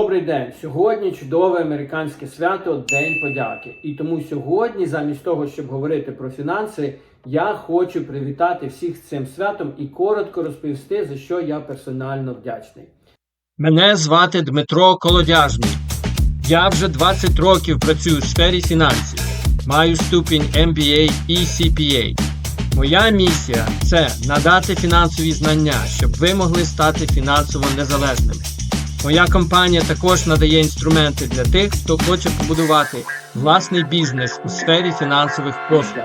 Добрий день! Сьогодні чудове американське свято День подяки. І тому сьогодні, замість того, щоб говорити про фінанси, я хочу привітати всіх з цим святом і коротко розповісти, за що я персонально вдячний. Мене звати Дмитро Колодяжний. Я вже 20 років працюю у сфері фінансів. Маю ступінь MBA і CPA. Моя місія це надати фінансові знання, щоб ви могли стати фінансово незалежними. Моя компанія також надає інструменти для тих, хто хоче побудувати власний бізнес у сфері фінансових послуг.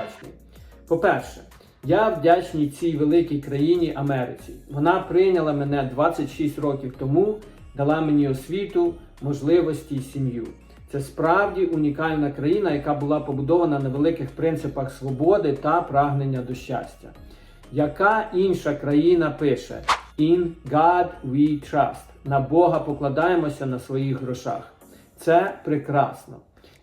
По-перше, я вдячний цій великій країні Америці. Вона прийняла мене 26 років тому, дала мені освіту, можливості і сім'ю. Це справді унікальна країна, яка була побудована на великих принципах свободи та прагнення до щастя. Яка інша країна пише In God we trust. На Бога покладаємося на своїх грошах. Це прекрасно.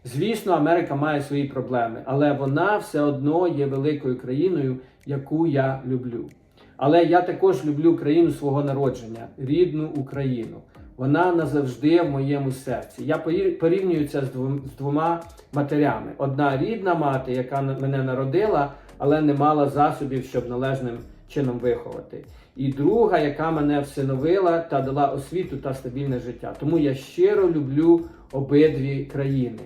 Звісно, Америка має свої проблеми, але вона все одно є великою країною, яку я люблю. Але я також люблю країну свого народження, рідну Україну. Вона назавжди в моєму серці. Я порі- порівнюю це з двома матерями: одна рідна мати, яка мене народила, але не мала засобів, щоб належним чином виховати. І друга, яка мене всиновила та дала освіту та стабільне життя. Тому я щиро люблю обидві країни.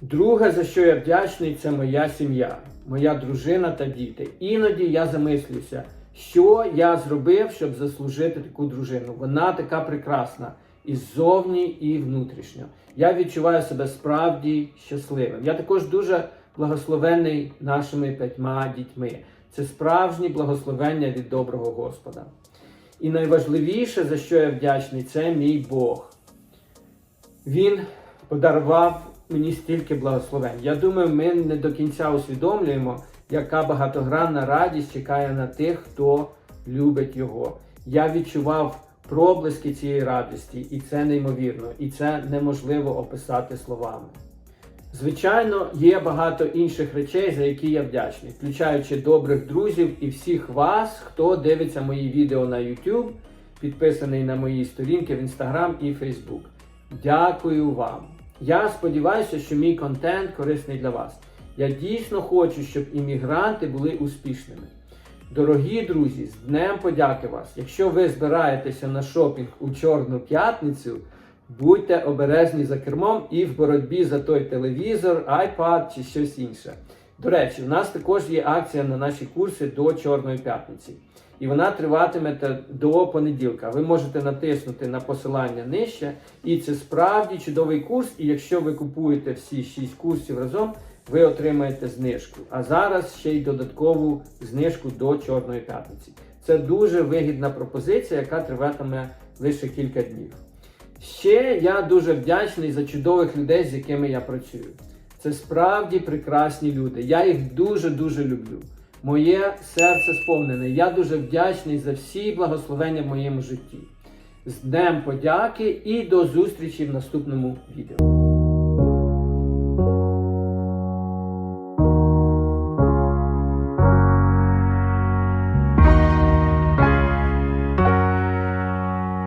Друге, за що я вдячний, це моя сім'я, моя дружина та діти. Іноді я замислюся, що я зробив, щоб заслужити таку дружину. Вона така прекрасна і ззовні, і внутрішньо. Я відчуваю себе справді щасливим. Я також дуже благословений нашими п'ятьма дітьми. Це справжнє благословення від доброго Господа. І найважливіше, за що я вдячний, це мій Бог. Він подарував мені стільки благословень. Я думаю, ми не до кінця усвідомлюємо, яка багатогранна радість чекає на тих, хто любить його. Я відчував проблиски цієї радості, і це неймовірно, і це неможливо описати словами. Звичайно, є багато інших речей, за які я вдячний, включаючи добрих друзів і всіх вас, хто дивиться мої відео на YouTube, підписаний на мої сторінки в Instagram і Facebook. Дякую вам. Я сподіваюся, що мій контент корисний для вас. Я дійсно хочу, щоб іммігранти були успішними. Дорогі друзі, з Днем подяки вас! Якщо ви збираєтеся на шопінг у Чорну п'ятницю, будьте обережні за кермом і в боротьбі за той телевізор, iPad чи щось інше. До речі, у нас також є акція на наші курси до Чорної п'ятниці. І вона триватиме до понеділка. Ви можете натиснути на посилання нижче. І це справді чудовий курс. І якщо ви купуєте всі 6 курсів разом, ви отримаєте знижку. А зараз ще й додаткову знижку до Чорної п'ятниці. Це дуже вигідна пропозиція, яка триватиме лише кілька днів. Ще я дуже вдячний за чудових людей, з якими я працюю. Це справді прекрасні люди. Я їх дуже-дуже люблю. Моє серце сповнене. Я дуже вдячний за всі благословення в моєму житті. З Днем подяки і до зустрічі в наступному відео.